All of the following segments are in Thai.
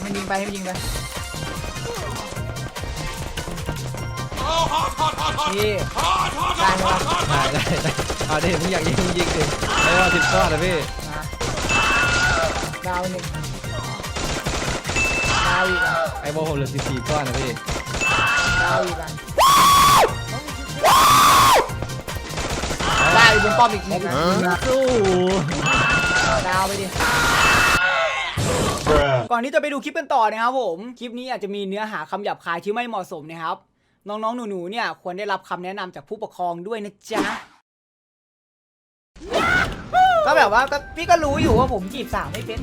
ให้มันยิงไปให้มันยิงไปพี่ได้ไหมวะได้ได้ได้เอาดิมึงอยากยิงมึงยิงดิเออสิบก้อนนะพี่ดาวหนึ่งดาวอีกอะไอ้โบผมเหลือสิบสี่ก้อนนะพี่ดาวอีกอะได้บนป้อมอีกหนึ่งอะสู้ดาวไปดิ ก่อนที่จะไปดูคลิปกันต่อนะครับผม คลิปนี้อาจจะมีเนื้อหาคำหยาบคายที่ไม่เหมาะสมนะครับ น้องๆ หนูๆ เนี่ยควรได้รับคำแนะนำจากผู้ปกครองด้วยนะจ๊ะ ก็แบบว่าก็พี่ก็รู้อยู่ว่าผมจีบสาวไม่เป็น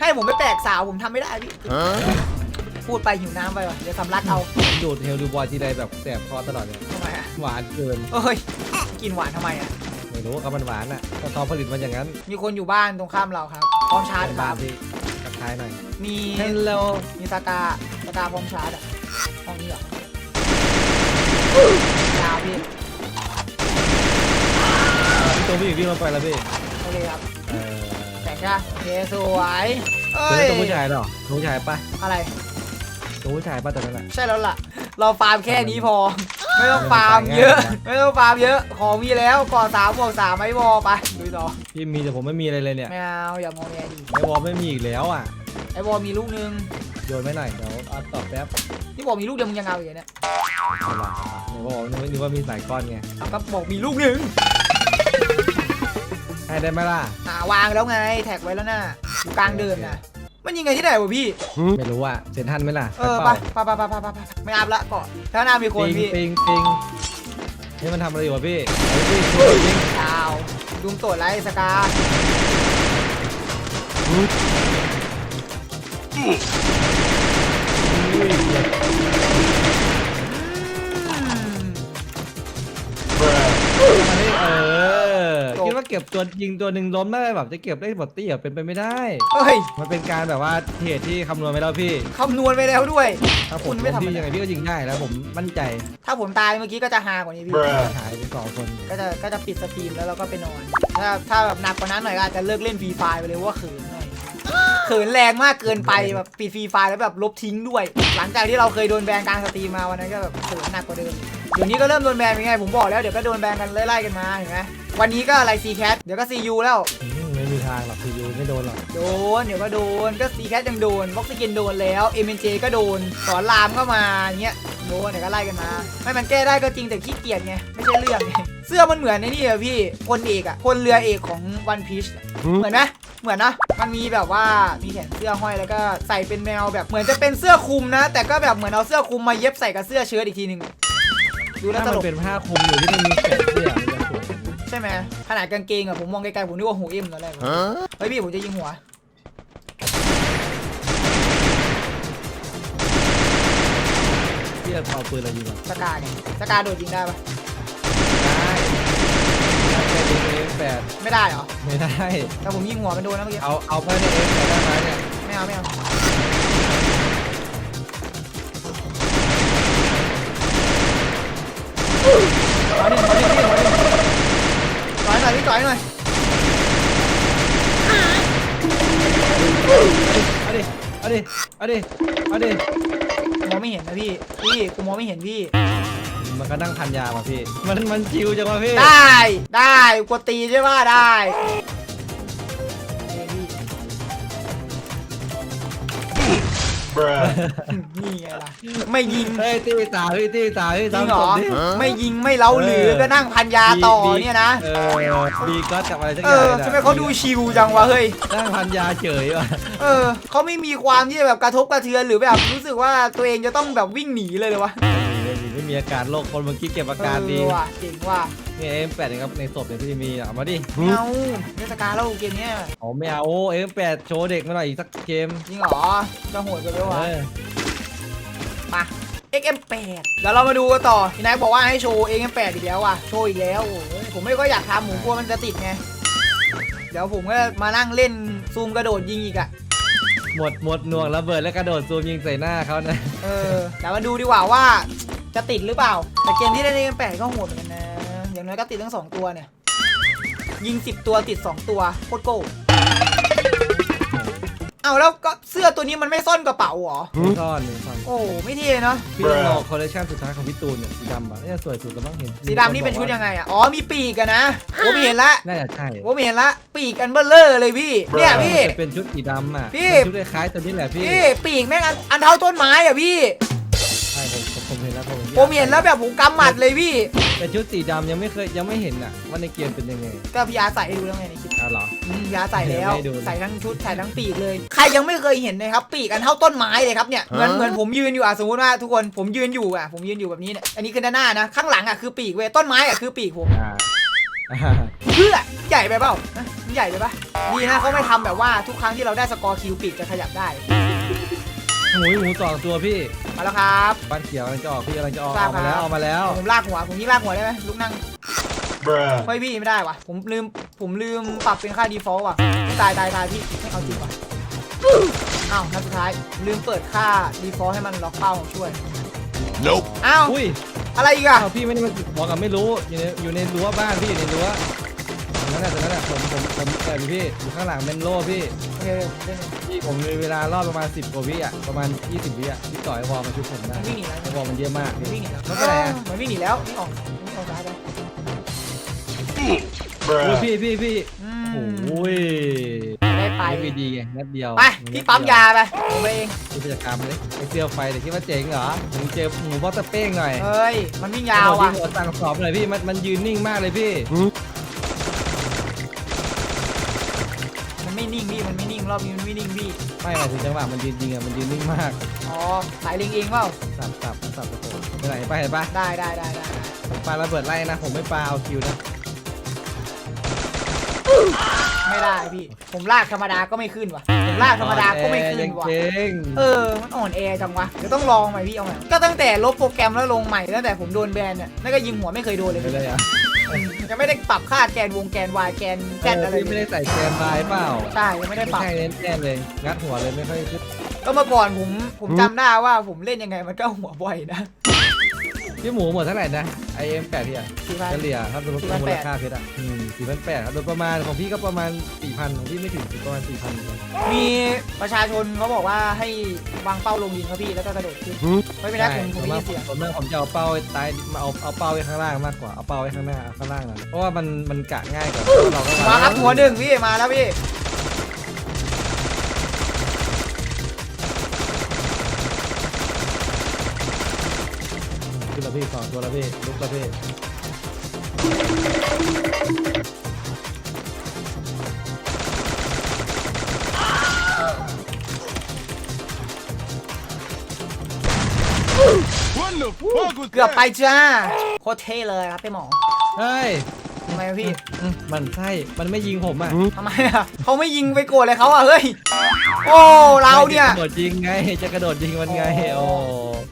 ให้ผมไปแปลกสาวผมทำไม่ได้พี่ พูดไปหิวน้ำไปว่ะเดี๋ยวสำลักเอาผมดูดเฮลดูบอยทีไรแบบแสบคอตลอดเลยทำไมอะหวานเกินเอ้ย กินหวานทำไมอะไม่รู้ก็มันหวานอะก็เขาผลิตมาอย่างนั้น มีคนอยู่บ้านตรงข้ามเราครับ พร้อมชาร์จคบ้ารับทักทายหน่อย มีฮัลโหล มีสกาสกาพร้อมชาร์จอะห้องนี้เหรอดาวพี่พี่ตัวพี่วิ่งลงไปแล้วพี่โอเคครับเออแต่งจ้ะโอเคสวยเอ้ยตัวผู้ชายเหรอตัวผู้ชายปะอะไรตัวผู้ชายปะแตัวนั้นอะใช่แล้วล่ะ เราฟาร์มแค่นี้พอ ไม่ต้องฟาร์มเยอะ ไม่ต้องฟาร์มเยอะ ของมีแล้วก่อนสามบวกสามไม่พอไปดูต่อพี่มีแต่ผมไม่มีอะไรเลยเนี่ยไม่เอาอย่ามองแงดิไอ้วอลไม่มีอีกแล้วอะไอ้บอลมีลูกนึงโยนไม่หน่อยเดี๋ยวเอาตอบแป๊บที่บอกมีลูกเดียวมึงยังเอาอยู่เนี่ยเอาล่ะเดี๋ยวบอกนึกว่านึกว่ามีสายก้อนไงเอาก็บอกมีลูกนึงให้ได้ไหมล่ะหาวางแล้วไงแท็กไว้แล้วน่ะอยู่กลางเดินน่ะ มันยิงไงที่ไหนวะพี่ ไม่รู้อะเซ็นทันไหมล่ะเออทันไปเปล่าไปไปไปไปไปไม่อัพละก่อนถ้าหน้ามีคนปิงพี่ปิงปิงนี่มันทำอะไรอยู่วะพี่เอาดิพี่ช่วยยิงดาวดุมโตดไลท์สกา เก็บตัวยิงตัวหนึ่งล้มได้แบบจะเก็บได้หมดตี้อะเป็นไปไม่ได้ เฮ้ยมันเป็นการแบบว่าเทรดที่คำนวณไว้แล้วพี่คำนวณไปแล้วด้วย ถ้าผคุมณไม่ล้มทำพี่อะไร ยังไงพี่ก็ยิงได้แล้วผมมั่นใจถ้าผมตายเมื่อกี้ก็จะฮากว่านี้พี่หายไปสองคนก็จะก็จะปิดสตรีมแล้วเราก็ไปนอน ถ้าถ้าแบบหนักกว่านั้นหน่อยก็อาจจะเลิกเล่นฟรีไฟไปเลยว่าเขินหน่อย เขินแรงมากเกินไปแบบปิดฟรีไฟแล้วแบบลบทิ้งด้วย หลังจากที่เราเคยโดนแบนกลางสตรีมมาวันนั้นก็แบบเขินหนักกว่าเดิมเดี๋ยวนี้ก็เริ่มโดนแบนเป็นไงผมบอกแล้วเดี๋ยวก็โดนแบนกันไล่ๆกันมาเห็นไหมวันนี้ก็อะไรซีแคทเดี๋ยวก็ซียูแล้วอืมไม่มีทางหรอกคือยูไม่โดนหรอกโดนเดี๋ยวก็โดนก็ซีแคทยังโดนบ็อกซิกินโดนแล้วเอ็มเอ็นเจก็โดนสอนรามก็มาอย่างเงี้ยโดนเดี๋ยวก็ไล่กันมาไม่มันแก้ได้ก็จริงแต่ขี้เกียจไงไม่ใช่เรื่องไงเสื้อมันเหมือนในนี่อะพี่พลเอกอะพลเรือเอกของวันพีชเหมือนไหม เหมือนนะ มันมีแบบว่ามีแขนเสื้อห้อยแล้วก็ใส่เป็นแมวแบบเหมือนจะเป็นเสื้อคลุมนะ แต่ก็แบบเหมือนเอาเสื้อคลุมมาเย็บใส่กับเสื้อเชิ้ตอีกทีหนึ่งดูแล้วถ้าตมัลนกเป็นผ้าคลุมอยู่ที่ไม่มีแขนเสื้อมันจะสวยใช่ไหมขนาดกางเกงอะผมมองไกลๆผมนึกว่าหูเอ็มตอนแรกเฮ้ยพี่ผมจะยิงหัว พี่จะเอาปืนอะไรยิงก่อนสกาไงสกาโดดยิงได้ปะได้ แค่ยิงเอฟแปดไม่ได้เหรอ ไม่ได้ แต่ผมยิงหัวมันโดนนะเมื่อกี้ เอาเอาแค่ในเอฟแปดได้ไหมเนี่ยไม่เอาไม่เอาขอหนึ่งขอหนึ่งพี่ขอหนึ่งจ่อยหน่อยพี่จ่อยหน่อยเอาดิเอาดิเอาดิเอาดิมองไม่เห็นนะพี่ พี่กูมองไม่เห็นพี่ มันก็นั่งพันยาว่ะพี่ มันมันชิวจังวะพี่ได้ได้กดตีใช่ป่ะได้นี่ไงล่ะไม่ยิงเฮ้ยตีตาพี่ตีตาพี่จริงเหรอทำผมดิไม่ยิงไม่เล้าหรือเออก็นั่งพันยาต่อเนี่ยนะเออบีก็กับอะไรสักอเอย่างอน่ะทำไมเขาดูชิวจังวะเฮ้ยนั่งพันยาเฉยว่ะเออเขาไม่มีความที่แบบกระทบกระเทือนหรือแบบรู้สึกว่าตัวเองจะต้องแบบวิ่งหนีเลยเลยวะ ไม่มีไม่มีอาการโรคคนเมื่อกี้เก็บอาการดีเออว่ะเจ๋งว่ะเนี่ยเอ็มแปดนะครับในศพเนี่ยพี่มีอะเอามาดิไม่เอาเทศกาลแล้วเกมเนี้ยอ๋อไม่เอาโอ้เอ็มแปดโชว์เด็กมาหน่อยอีกสักเกมจริงเหรอจะโหดกันด้วยเอวะอมา XM8 เดี๋ยวเรามาดูกันต่อพี่นายบอกว่าให้โชว์ XM8 อีกแล้วว่ะโชว์อีกแล้วโอ้ยผมไม่ก็อยากทำผมกลัวมันจะติดไงเดี๋ยวผมก็มานั่งเล่นซูมกระโดดยิงอีกอะหมดหมดหน่วงระเบิดและกระโดดซูมยิงใส่หน้าเขานะ เออแต่มาดูดีกว่าว่า จะติดหรือเปล่า แต่เกมที่เล่น XM8 ก็โหดเหมือนกันนะ อย่างน้อยก็ติดทั้งสองตัวเนี่ย ยิง10ตัวติด2ตัวโคตรโก้เอาแล้วก็เสื้อตัวนี้มันไม่ซ่อนกระเป๋าเหรอซ่อนหนึ่งซ่อนโอ้ไม่เท่เนาะ พี่ต้องรอคอลเลคชันสุดท้ายของพี่ตูนเนี่ยสีดำอะเนี่ยสวยสุดแล้วมั้งเห็นสีดำนี่เป็นชุดยังไงอะ อ๋อมีปีกอะนะโอ้ไม่เห็นละน่าจะใช่โอ้ไม่เห็นละ ปีกกันเบลเลอร์เลยพี่ เนี่ยพี่จะเป็นชุดสีดำอะพี่เป็นชุดคล้ายๆตัวนี้แหละพี่ พี่ปีกแม่งอันอันเท่าต้นไม้อะพี่ใช่ผมผมผม เห็นแล้วผมผมเห็นแล้วแบบผมกำหมัดเลยพี่แต่ชุดสีดำยังไม่เคยยังไม่เห็นอะว่าในเกมเป็นยังไงก็พี่อาร์ใส่ให้ดูแล้วไงในคลิปอ้าวเหรอ อืมพี่อาร์ใส่แล้วไม่ดู ใส่ทั้งชุดใส่ทั้งปีกเลย ใครยังไม่เคยเห็นนะครับ ปีกอันเท่าต้นไม้เลยครับเนี่ยเหมือนเหมือนผมยืนอยู่อะสมมติว่าทุกคนผมยืนอยู่อะผมยืนอยู่แบบนี้เนี่ยอันนี้คือด้านหน้านะข้างหลังอะคือปีกเว้ยต้นไม้อะคือปีกผม อ่าอ่าเพื่อใหญ่ไปเปล่านะใหญ่ไปปะดีนะเขาไม่ทำแบบว่าทุกครั้งที่เราได้สกอร์คิวปีกจะขยับได้ หมูหมูสองตัวพี่มาแล้วครับบ้านเขียวกำลังจะออกพี่กำลังจะออกทราอบอกมาแล้วครับออกมาแล้วผมลากหัวผมยิ่งลากหัวได้ไหมลุกนั่ง Bruh. เฮ้ยพี่ไม่ได้ว่ะผมลืมผมลืมปรับเป็นค่า default ว่ะไม่ตายตายตายพี่ไม่เอาจริงว่ะอ้าวนัดสุดท้ายลืมเปิดค่า default ให้มันล็อกเป้าช่วย Nope. อ้าวอุ้ยอะไรอีกอะอ้าวพี่ไม่ได้มาบอกกับไม่รู้อยู่ในอยู่ในรั้วบ้านพี่อยู่ในรั้วตรง นั้นแหละตรงนั้นแหละผมผมผมเปิดอยู่พี่อยู่ข้างหลังเป็นโล่พี่โอเคเล่นพี่ผมมีเวลารอบประมาณ 10กว่าวิอะประมาณ 20วิอะพี่ต่อยบอลมาชุบผมได้มันวิ่งหนีแล้วไอ้บอลมันเยอะมากมันพี่วิ่งหนีแล้วมันไปไหนอะมันวิ่งหนีแล้วนี่ออกนี่ออกซ้ายไปอุ้ย Bruh. พี่พี่พี่อืโอ้มโหยได้ไป ไม่ดีไงนัดเดียวไปพี่ปั๊มยาไปผมไปเองพี่กิจกรรมเลยไอเซียวไฟเดี๋ยวคิดว่าเจ๋งเหรอผมเจอหมูบอสเตอร์เป้งหน่อยเฮ้ยมันวิ่งยาวว่ะพี่หัวสั่งสอบหน่อยพี่มันมันยืนนิ่งมากเลยพี่ มันไม่นิ่งพี่มันไม่นิ่งรอบนี้มันไม่นิ่งพี่ไม่หมายถึงจังหวะมันยืนจริงอะมันยืนนิ่งมากอ๋อสายลิงเองเปล่าสับสับสับตะโกนไปไหนไปเห็นปะได้ได้ได้ได้ได้ผมปาระเบิดไล่นะผมไม่ปาเอาคิวนะ ไม่ได้พี่ ผมลากธรรมดาก็ไม่ขึ้นว่ะ ผมลากธรรมดาก็ไม่ขึ้นว่ะเก่งเออ มันอ่อนแอจังวะเดี๋ยวต้องลองใหม่พี่เอาใหม่ก็ตั้งแต่ลบโปรแกรมแล้วลงใหม่ตั้งแต่ผมโดนแบนเนี่ยนั่นก็ยิงหัวไม่เคยโดนเลยไปเลยอะอืมยังไม่ได้ปรับค่าแกนวงแกน Y แกนแกนอะไรพี่ไม่เลได้ยใส่แกนบายเปล่าใช่ยังไม่ได้ปรับใช่เน้นแน่เลย งัดหัวเลยไม่ค่อยขึ้นก็เมื่อก่อนผมผมจำได้ว่าผมเล่นยังไงมันก็หัวบ่อยนะ พี่หมูหมดเท่าไหร่นะไอเอ็มแปดที่อะสี่พันเฉลี่ยครับรวม4,800มูลค่าเพชรอะสี่พันแปดครับโดยประมาณของพี่ก็ประมาณสี่พันของพี่ไม่ถึงประมาณสี่พันมีประชาชนเขาบอกว่าให้วางเป้าลงยิงครับพี่ แล้วก็กระโดดขึ้นไม่เป็นไรผมผมผมได้ว่ายินเสียงผมว่าผมจะเอาเป้าไว้ใต้มาเอาเอาเป้าไว้ข้างล่างมากกว่าเอาเป้าไว้ข้างหน้าเอาข้างล่างนั่นเพราะว่ามันมันกะง่ายกว่าเราก็มาครับหัวหนึ่งพี่มาแล้วพี่ แล้วพี่สองตัวแล้วพี่ลุกแล้วพี่ What the fuck was เกือบ that? ไปจ้า โคตรเท่เลยครับพี่หมอ เฮ้ย ทำไมอะพี่อืมมันใช่ มันไม่ยิงผมอะทำไมอะเขาไม่ยิงไปโกรธเลยเขาอะเฮ้ย โอ้เราเนี่ย จะกระโดดยิงไง จะกระโดดยิงมันไงโอ้โอ้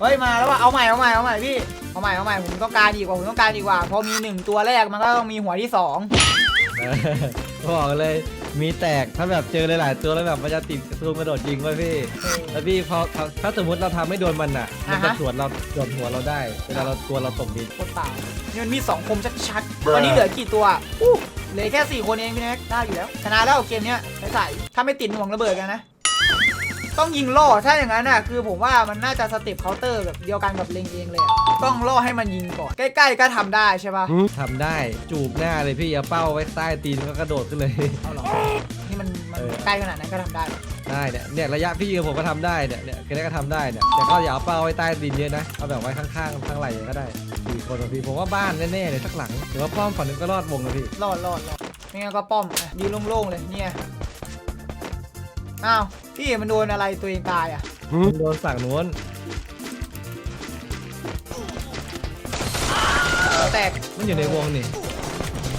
เฮ้ยมาแล้วว่ะเอาใหม่เอาใหม่เอาใหม่พี่เอาใหม่เอาใหม่ผมต้องการอีกว่าผมต้องการอีกว่าพอมีหนึ่งตัวแรกมันก็ต้องมีหัวที่สองเออบอกเลย มีแตกถ้าแบบเจอหลายๆตัวแล้วแบบมันจะติดกระตุ้นกระโดดยิงไว้พี่ แล้วพี่พอถ้าถ้าสมมติเราทำไม่โดนมันอะ มันจะอ่าฮะ สวนเราสวนหัวเราได้เวลาเราตัวเราตกดิน โคตรเปล่านี่มันมีสองคมชัดๆ Bruh ตอนนี้เหลือกี่ตัวอู้เหลือแค่สี่คนเองพี่แน็กได้อยู่แล้ว ชนะแล้วเกมเนี้ยใส่ๆถ้าไม่ติดหน่วงระเบิดกันนะ ต้องยิงล่อถ้าอย่างนั้นน่ะ คือผมว่ามันน่าจะสเต็ปเคาน์เตอร์แบบเดียวกันกับเล็งเองเลยอะ ต้องล่อให้มันยิงก่อน ใกล้ ๆ ก็ทำได้ใช่ปะทำได้จูบหน้าเลยพี่เอาเป้าไว้ใต้ตีนก็กระโดดขึ้นเลย เอาหรอนี่มันมันเออใกล้ขนาดนั้นก็ทำได้ได้เนี่ยเนี่ยระยะพี่ยืนผมก็ทำได้เนี่ยเนี่ยแค่นี้ก็ทำได้เนี่ยแต่ก็อย่าเอาเป้าไว้ใต้ดินเยอะนะเอาแบบไว้ข้างๆข้างไหล่ก็ได้สี่คนบางทีผมว่าบ้านแน่ๆเลยสักหลังหรือว่าป้อมฝั่งนึงก็รอดวงนะพี่รอดรอดรอดไม่งั้นก็ป้อมอะยืนโล่งๆเลยเนี่ย อ้าว พี่มันโดนอะไรตัวเองตายอะผมโดนฝั่งนู้น แตกมันอยู่ในวงนี่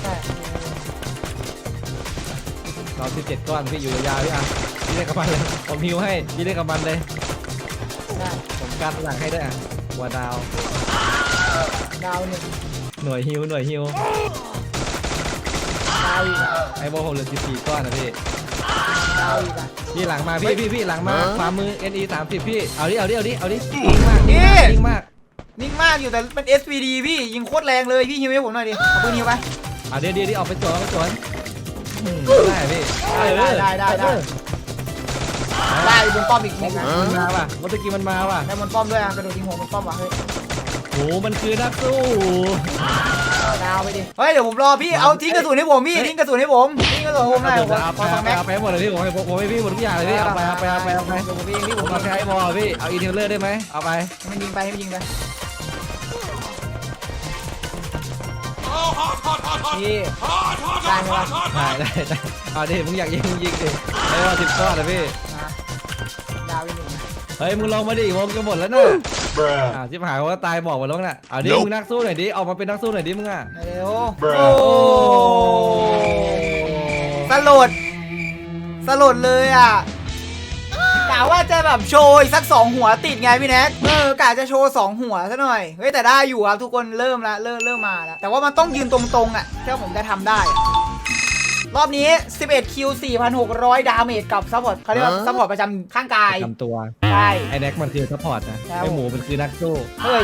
ใช่เราสิบเจ็ดก้อนพี่อยู่ยาวๆพี่อะพี่เล่นกับมันเลยผมฮิวให้พี่เล่นกับมันเลย ได้ผมกันหลังให้ด้วยอะหัวดาว ดาวหนึ่งหน่วยฮิวหน่วยฮิวดาวอีกอะไอ้โบผมเหลือสิบสี่ก้อนนะพี่ ดาวอีกอะพี่หลังมาพี่พี่พี่หลังมาฮะขวามือ NE สามสิบพี่ เอาดิเอาดิเอาดิเอาดินิ่งมากนิ่งมาก นิ่งมากอยู่แต่เป็น SPD พี่ยิงโคตรแรงเลยพี่ฮิวให้ผมหน่อยดิเอาปืนฮิวไปเอาเดี๋ยวเดี๋ยวเดี๋ยวออกไปสวนออกไปสวนอืมได้พี่ได้ได้ได้ได้ได้เออได้บนป้อมอีกทีนะมันมาว่ะมอเตอร์กีมันมาว่ะได้บนป้อมด้วยอะกระโดดยิงหัวบนป้อมว่ะเฮ้ยโหมันคือนักสู้เอาดาวไปดิเฮ้ยเดี๋ยวผมรอพี่เอาทิ้งกระสุนให้ผมพี่ทิ้งกระสุนให้ผมทิ้งกระสุนให้ผมหน่อยผมเอาขไปอสองเอาไปแม็กเอาไปหมดเลยพี่ผมให้ผมผมให้พี่หมดทุกอย่างเลยพี่เอาไปเอาไปเอาไปเอาไปผมเองพี่ผผมมเอาแค่ไอ้บอลพี่เอาอีเทลเลอร์ได้ไหมเอาไปให้มันยิงไปให้มันยิงไป นี่ได้ไหมวะได้ได้ได้เอาดิมึงอยากยิงมึงยิงดิไอ้บอลสิบก้อนเลยพี่นะดาวอีกหนึ่งนะเฮ้ยมึงลองมาดิวงจะหมดแล้วน่ะ Bruh. อ่าชิบหายว่าตายบอกหมดแล้วน่ะเอาดิ Nope มึงนักสู้หน่อยดิออกมาเป็นนักสู้หน่อยดิมึงอะเร็ว Bruh โอ้สลดสลดเลยอะ ว่าจะแบบโชว์อีกสักสองหัวติดไงพี่แน็กเออกะจะโชว์สองหัวซะหน่อย เฮ้ยแต่ได้อยู่ครับทุกคนเริ่มละเริ่มเริ่มมาแล้วแต่ว่ามันต้องยืนตรงๆอะเชื่อผมจะทำได้อะรอบนี้ 11 คิว 4,600 ดาเมจกับซัพพอร์ตเขาเรียกว่าซัพพอร์ตประจำข้างกายทำตัว ใช่ ไอ้แน็กมันคือซัพพอร์ตนะครับไอ้หมูมันคือนักสู้ เฮ้ย